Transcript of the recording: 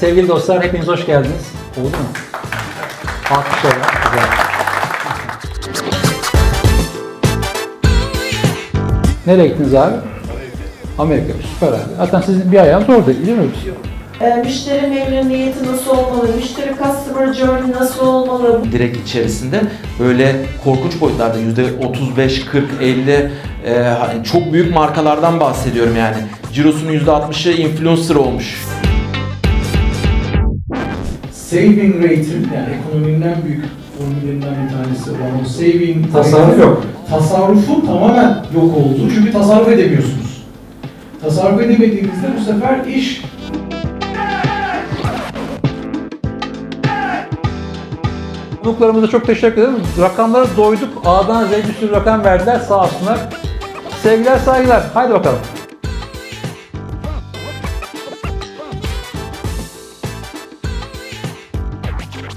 sevgili dostlar hepiniz hoş geldiniz. Oldu mu? Alkışlarla. Güzel. Nereye gittiniz abi? Amerika. Süper abi. Zaten sizin bir ayağınız orada değil mi? E, müşteri memnuniyeti nasıl olmalı, müşteri customer journey nasıl olmalı, direkt içerisinde böyle korkunç boyutlarda yüzde 35, 40, 50 e, hani çok büyük markalardan bahsediyorum yani. Cirosunun yüzde 60'ı influencer olmuş. Saving rate'in yani ekonominin en büyük formüllerinden bir tanesi olan o saving Tasarruf rate'in- yok. Tasarrufun tamamen yok olduğu çünkü tasarruf edemiyorsunuz. Tasarruf edemediğinizde bu sefer iş Konuklarımıza çok teşekkür ederim. Rakamlara doyduk. A'dan Z'ye bir sürü rakam verdiler. Sağ olsunlar. Sevgiler saygılar. Haydi bakalım.